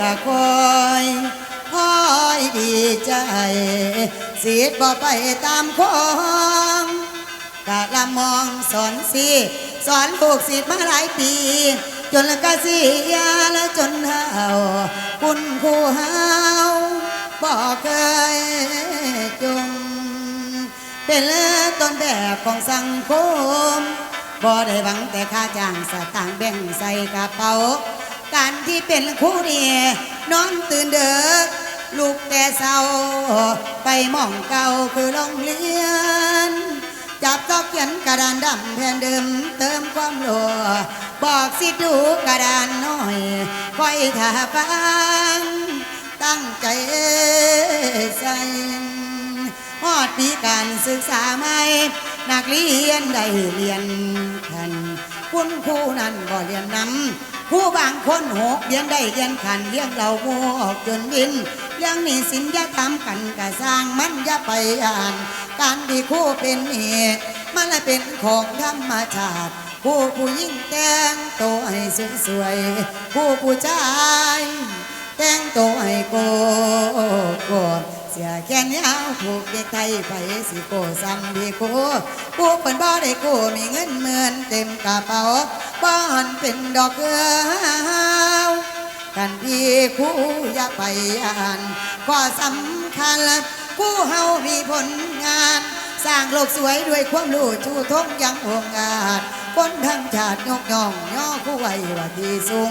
กะคอยคอยดีใจสีบ่ไปตามของกะละมองสอนสิสอนลูกศิษย์มาหลายปี จนละกะเสียและจนเฮาคุณครูเฮาบ่เคยจงเป็นเลต้นแบบของสังคมบ่ได้หวังแต่ค่าจ้างสตางค์แบ่งใส่กระเป๋า การที่เป็นครูเนี่ยนอนตื่นเด้อลูกแต่เศร้า ไปมองเก่าคือโรงเรียน จับตอกเขียนกระดานดำแผ่นเดิมเติมความโลบอกสิดูกระดานน้อยคอยถ้าฟัง ตั้งใจใส่ฮอดปีการศึกษาใหม่ นักเรียนได้เรียนทันคุณครูนั้นบ่เรียนนำ ผู้บางคนหกเรียนได้เรียนขันเลี้ยงเราโมออกจนวินเรื่องนี้สินย่าทำกันกะสร้างมันย่าไปอ่าน การที่คู่เป็นเหตุมันละเป็นของธรรมชาติผู้ผู้ยิ่งแต่งตัวให้สวยๆผู้ผู้ชายแต่งตัวให้โกโก เสียแขนยาวถูกเด็กไทยไปสิโกซ้ำดีโกผู้เปินบ่ได้โกมีเงินหมื่นเต็มกระเป๋าบ้านเป็นดอกเกลือกันพี่คู่อย่าไปอ่านข้อสำคัญคู่เฮามีผลงาน สร้างโลกสวยด้วยความรู้ชูทงยังองอาจคนทั้งชาติยกย่องย่อคู่ไว้ว่าที่สูง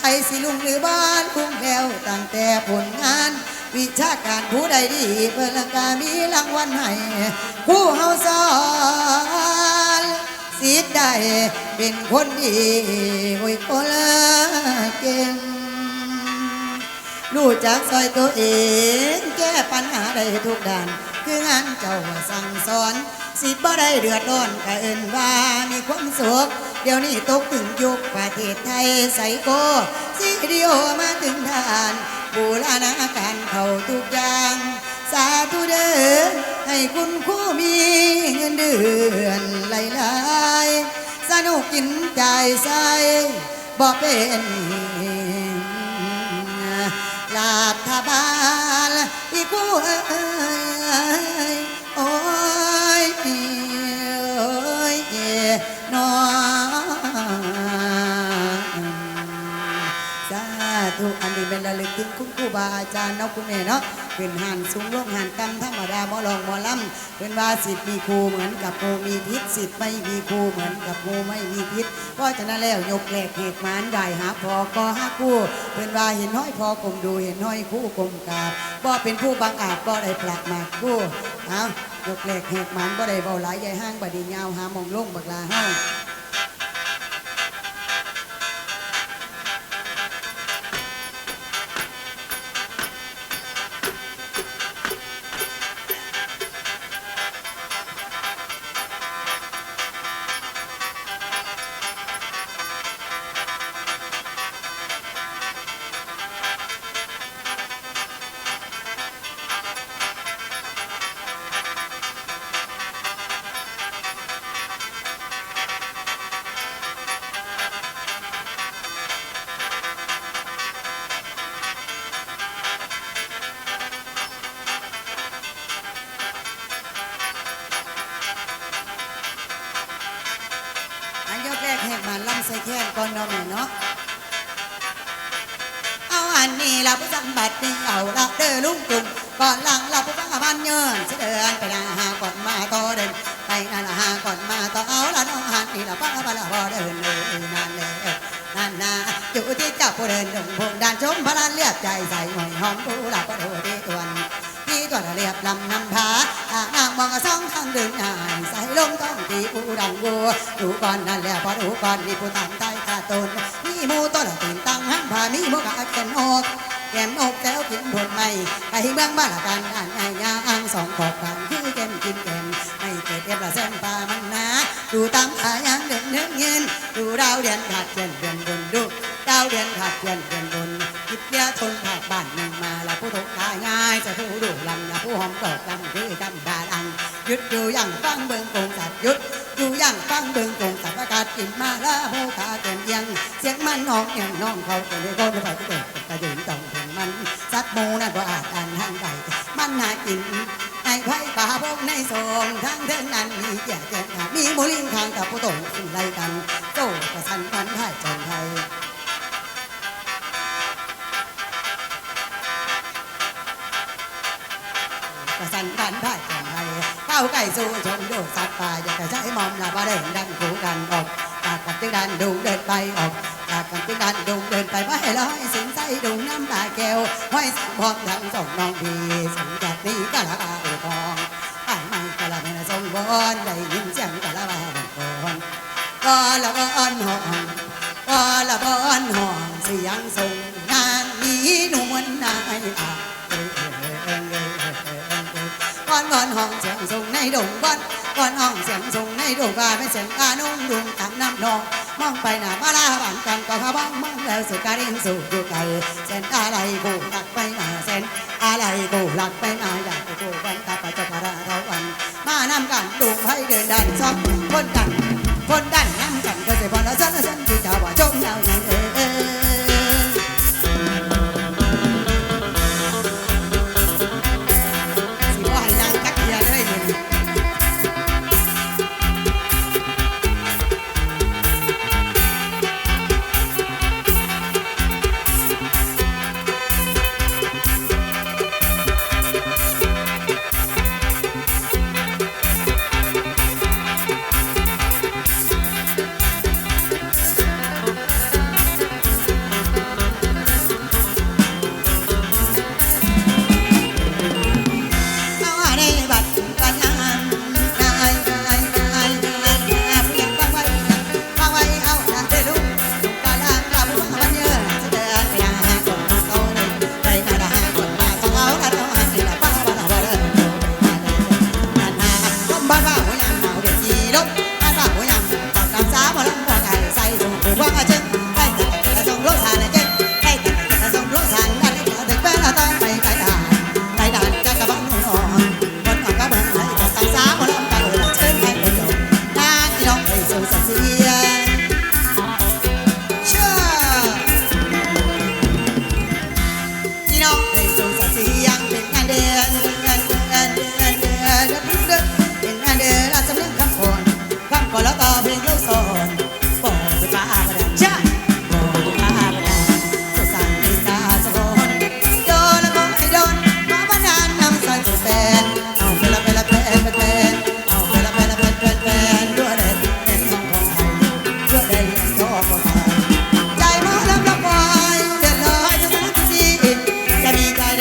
ไทยสิลุงหรือบ้านคุ้งแล้วตั้งแต่ผลงาน วิชาการผู้ใดดีเพื่อนกามีรางวัลให้ผู้เฮาสอนสิทธิ์ได้เป็นคนดีโอ้ยคนลเก่งรู้จักซอยตัวเอง แก้ปัญหาได้ทุกด้าน คืองานเจ้าสั่งสอน สิบ่ได้เดือดร้อนก็เอินว่ามีความสุขเดี๋ยวนี้ตกถึงยุคประเทศไทยใส่โกซีดีโอมาถึงทาน บูรณาการเขาทุกอย่าง สาธุเด้อให้คุณครูมีเงินเดือนหลายๆสนุกกินใจใสบ่เป็นลาทบาลอีกูเอ้ยโอ้ นนี้เป็นระลึกถึงคุณครูบาอาจารย์เนาะคุณแม่เนาะเป็นหันสูงลงหันกำธรรมดาหมอลองหมอลำเป็นว่าสิทธิ์มีครูเหมือนกับครูมีพิษสิทธิ์ไม่มีครูเหมือนกับครูไม่มีพิษเพราะฉะนั้นแล้วยกแหลกเหตุมานได้หาพอก็หาคู่เป็นว่าเห็นห้อยพอกลมดูเห็นห้อยคู่กลมกาบบ่เป็นผู้บังอาจบ่ได้ปลักมากคู่เอายกแหลกเหตุมานบ่ได้เบาหลายใหญ่ห้างบดียาวหามองลงบักลาเฮาอั ก่อนเนาะแม่เนาะเอาอันนี้ละผู้สัมบัตินี่เอาละเด้อลุงตุงก่อนหลังละผู้ฟังบ้านเยินเสเดินไปนาหาก่อนมาต่อเดินไปนาหาก่อนมาต่อเอาละน้องหันนี่ละฟังบ้านละพอเดินเลยนานเลยนั่นนาอยู่ที่เจ้าผู้เดินดงพงด่านชมพระลานเรียบใจใส่หอยหอมผู้ลับก็ดูที่ตวนที่ตัวเรียบลำนำพาตานางมองสองทางเดินหายใส่ลมต้องตีผู้ดังวัวดูก่อนนั่นแหละพอดูก่อนนี่ผู้ตามใต้ ตนมีหมูตัวละตื่นตั้งหันพามีหมูกะกันออกแกมอกแก้วกินผลไม่ไปเมืองบ้านละกันอ่านง่ายยางสองขอบกันคือแกมกินแกมไม่เกิดเอฟละเส้นปลามันนะดูตามขายางเดินเนื้อเงินดูดาวเดือนขาดเดือนเดือนบนดูดาวเดือนขาดเดือนเดือนบนคิดยาทนผากบ้านเมืองมาละผู้ทุกข์ตายง่ายจะผู้ดูลำละผู้หอมตกลำคือจำดาดังหยุดอยู่อย่างฟังเบิงกงสัตว์หยุด อยู่ย่างฟังเบิ่งตรงสับอากาศกินมาละผู้ขาเต็มยังเสียงมันนองเอ็นน้องเขาเต็มเลยก็ไม่ไปที่เต็กกระดิ่ต้องถึงมันสัตว์มูนั่นก็อาจอ่านหันไปมันน่ากินไอ้ไผ่ป่าพบในสงทั้งเดินนั้นมีแก่แก่มีโมลิงทางกับผู้ตรงขึ้นไรกันโตกระสันพันไผ่จันไทยกระสันพันไผ่าใกล้สู่ชมดูสัตว์ป่าอยากจะใช้มอมลาบาเดินดันคู่กันออกจากกันตึงดันดุงเดินไปออกจากกันตึงดันดุงเดินไปว่าให้ร้อยสินใจดุงน้ำตาแก้วห้อยสังพร้อมทั้งสองน้องพี่สังจากนี้ก็ละอาอุทองอ่านไม่กะละไม่ละทรงบอนได้ยินเสียงกะละบาบังกอนก็ละบอนห้องก็ละบอนห้องเสียงส่งงานนี้นวลนายอาเอ้ยเอ้ ยเอ้ยเอ้ยเอ้ยเอ้ยเอ้ยเอ้ยก้อนอนห้องเสียงส่งในดงก้อนก้อนห้องเสียงสงในดงว่าไม่เสียงกานุ่งดุงตามน้ำนองมองไปหน้ามาลาบ้านกันก็ขบ้องมองแล้วสุดการิงสู่อยู่ไกลเส้นอะไรกูหลักไปหน้าเส้นอะไรกูหลักไปหน้าอยากกูวันตาปะจะพาราเราวันมานำกันดุงให้เดินดันซอกคนกันคนดันน้ำกันก็จะพอแล้วเส้นเส้น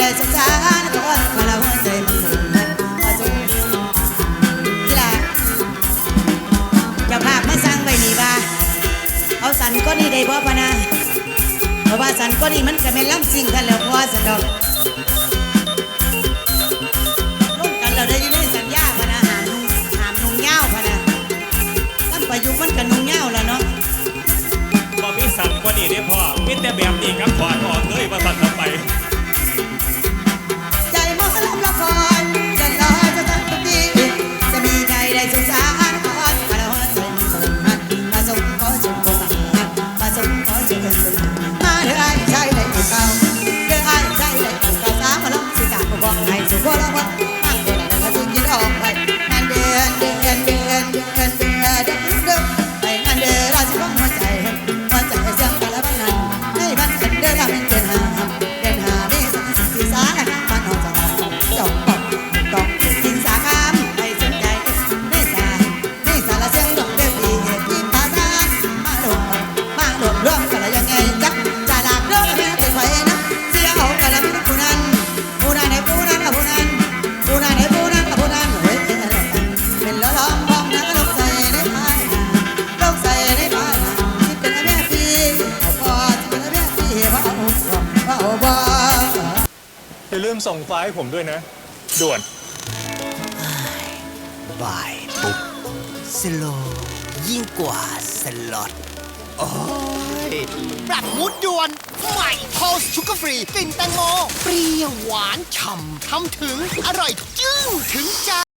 สันกีฬาเจ้าภาพมาสร้างไว้นี่ว่าเอาสันก็นี่ได้บ่ปะนะเพราะว่าสันก็นี่มันก็เป็นลำสิ่งกันแล้วพอสันดอกร่วมกันเราได้อยินในสัญญาพะนะหามนุ่งหามนุ่งเง่าพะนะตั้งประยุกต์มันก็นุ่งเง่าแล้วเนาะพอมีสันกว่านี้ได้พอมีแต่แบบนี้ครับถอดออกเลยมาสันเข้า สงสาร ส่งไฟล์ให้ผมด้วยนะ ด่วนบ่ายปุ๊บสโลว์ยิ่งกว่าสล็อต โอ้ยปรับมุดด่วน ใหม่โพสชุกฟรีกลิ่นแตงโม เปรี้ยวหวานฉ่ำทำถึง อร่อยจึ้งถึงใจ